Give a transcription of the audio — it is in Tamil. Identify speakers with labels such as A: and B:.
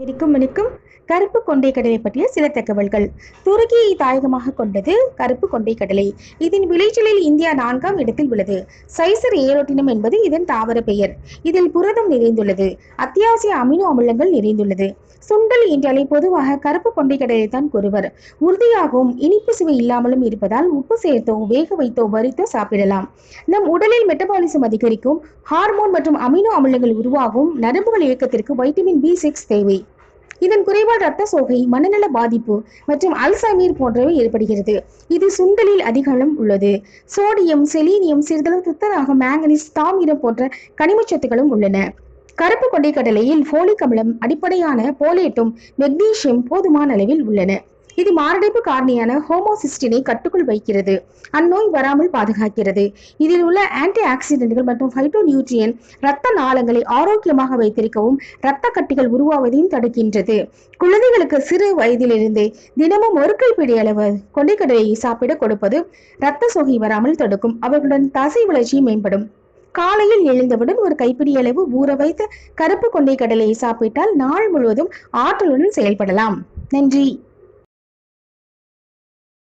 A: வணக்கம் வணக்கம் கருப்பு கொண்டை கடலை பற்றிய சில தகவல்கள். துருக்கியை தாயகமாக கொண்டது கருப்பு கொண்டை கடலை. இதன் விளைச்சலில் இந்தியா நான்காம் இடத்தில் உள்ளது. சைசர் ஏரோட்டினம் என்பது இதன் தாவர பெயர். இதில் புரதம் நிறைந்துள்ளது. அத்தியாவசிய அமினோ அமிலங்கள் நிறைந்துள்ளது. சுண்டல் என்றாலே பொதுவாக கருப்பு கொண்டை கடலை தான் கூறுவர் உறுதியாகவும் இனிப்பு சுவை இல்லாமலும் இருப்பதால் உப்பு சேர்த்தோ வேக வைத்தோ வரித்தோ சாப்பிடலாம். நம் உடலில் மெட்டபாலிசம் அதிகரிக்கும். ஹார்மோன் மற்றும் அமினோ அமிலங்கள் உருவாகும். நரம்புகள் இயக்கத்திற்கு வைட்டமின் பி சிக்ஸ் தேவை. இதன் குறைபாடு இரத்த சோகை மனநல பாதிப்பு மற்றும் அல்சைமீர் போன்றவை ஏற்படுகிறது. இது சுண்டலில் அதிகளம் உள்ளது. சோடியம் செலீனியம் சிறிதளவு துத்தநாகம் மேங்கனீஸ் தாமிரம் போன்ற கனிமச்சத்துகளும் உள்ளன. கருப்பு கொண்டை கடலையில் ஃபோலிக் அமிலம் அடிப்படையான போலேட்டும் மெக்னீசியம் போதுமான அளவில் உள்ளன. இது மாரடைப்பு காரணியான ஹோமோசிஸ்டினை கட்டுக்குள் வைக்கிறது. அந்நோய் வராமல் பாதுகாக்கிறது. இதில் உள்ள ஆன்டி ஆக்சிடென்ட்கள் மற்றும் ஃபைட்டோ நியூட்ரியன் இரத்த நாளங்களை ஆரோக்கியமாக வைத்திருக்கவும் இரத்த கட்டிகள் உருவாவதையும் தடுக்கின்றது. குழந்தைகளுக்கு சிறு வயதிலிருந்தே தினமும் ஒரு கைப்பிடி அளவு கொண்டைக்கடலையை சாப்பிட கொடுப்பது இரத்த சோகை வராமல் தடுக்கும். அவர்களுடன் தசை வளர்ச்சி மேம்படும். காலையில் எழுந்தவுடன் ஒரு கைப்பிடி அளவு ஊற வைத்த கருப்பு கொண்டை கடலையை சாப்பிட்டால் நாள் முழுவதும் ஆற்றலுடன் செயல்படலாம். நன்றி.